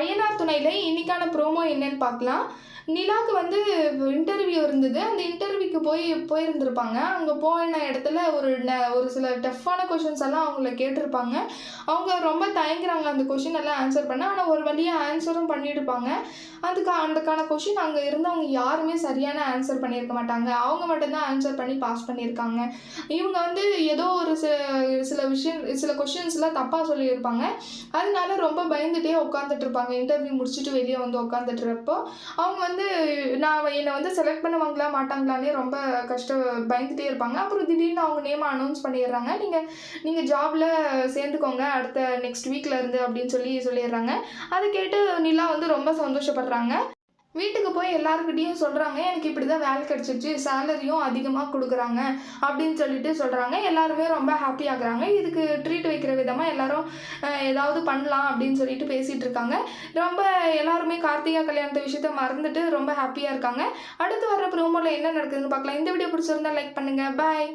INR துணையில் இன்னைக்கான promo என்னன்னு பார்க்கலாம். நிலாக்கு வந்து இன்டர்வியூ இருந்தது. அந்த இன்டர்வியூக்கு போய் போயிருந்திருப்பாங்க. அங்கே போன இடத்துல ஒரு ந- ஒரு சில டஃப்பான கொஷின்ஸ் எல்லாம் அவங்கள கேட்டிருப்பாங்க. அவங்க ரொம்ப தயங்குறாங்க. அந்த கொஷின் எல்லாம் ஆன்சர் பண்ண. ஆனால் ஒரு வழியாக ஆன்சரும் பண்ணியிருப்பாங்க. அதுக்கு அதுக்கான கொஷின் அங்கே இருந்தவங்க யாருமே சரியான ஆன்சர் பண்ணியிருக்க மாட்டாங்க. அவங்க மட்டும்தான் ஆன்சர் பண்ணி பாஸ் பண்ணியிருக்காங்க. இவங்க வந்து ஏதோ ஒரு சில சில விஷயம் சில கொஷின்ஸ்லாம் தப்பாக சொல்லியிருப்பாங்க. அதனால ரொம்ப பயந்துகிட்டே உட்காந்துட்டு இருப்பாங்க. இன்டர்வியூ முடிச்சுட்டு வெளியே வந்து உட்காந்துட்டுறப்போ அவங்க வந்து வந்து நான் என்னை வந்து செலக்ட் பண்ணுவாங்களா மாட்டாங்களானே ரொம்ப கஷ்ட பயந்துகிட்டே இருப்பாங்க. அப்புறம் திடீர்னு அவங்க நேம் அனௌன்ஸ் பண்ணிடுறாங்க. நீங்கள் நீங்கள் ஜாபில் சேர்ந்துக்கோங்க. அடுத்த நெக்ஸ்ட் வீக்கில் இருந்து அப்படின்னு சொல்லி சொல்லிடுறாங்க. அதை கேட்டு நிலா வந்து ரொம்ப சந்தோஷப்படுறாங்க. வீட்டுக்கு போய் எல்லாருக்கிட்டையும் சொல்கிறாங்க எனக்கு இப்படி தான் வேலை கிடச்சிருச்சு. சேலரியும் அதிகமாக கொடுக்குறாங்க அப்படின்னு சொல்லிட்டு சொல்கிறாங்க எல்லாருமே ரொம்ப ஹாப்பி ஆகுறாங்க. இதுக்கு ட்ரீட் வைக்க விதமாக எல்லாரும் ஏதாவது பண்ணலாம் அப்படின்னு சொல்லிட்டு பேசிகிட்டு இருக்காங்க. ரொம்ப எல்லாருமே கார்த்திகா கல்யாணத்து விஷயத்த மறந்துட்டு ரொம்ப ஹாப்பியாக இருக்காங்க. அடுத்து வர ப்ரோமோவில் என்ன நடக்குதுன்னு பார்க்கலாம். இந்த வீடியோ பிடிச்சிருந்தா லைக் பண்ணுங்கள் பாய்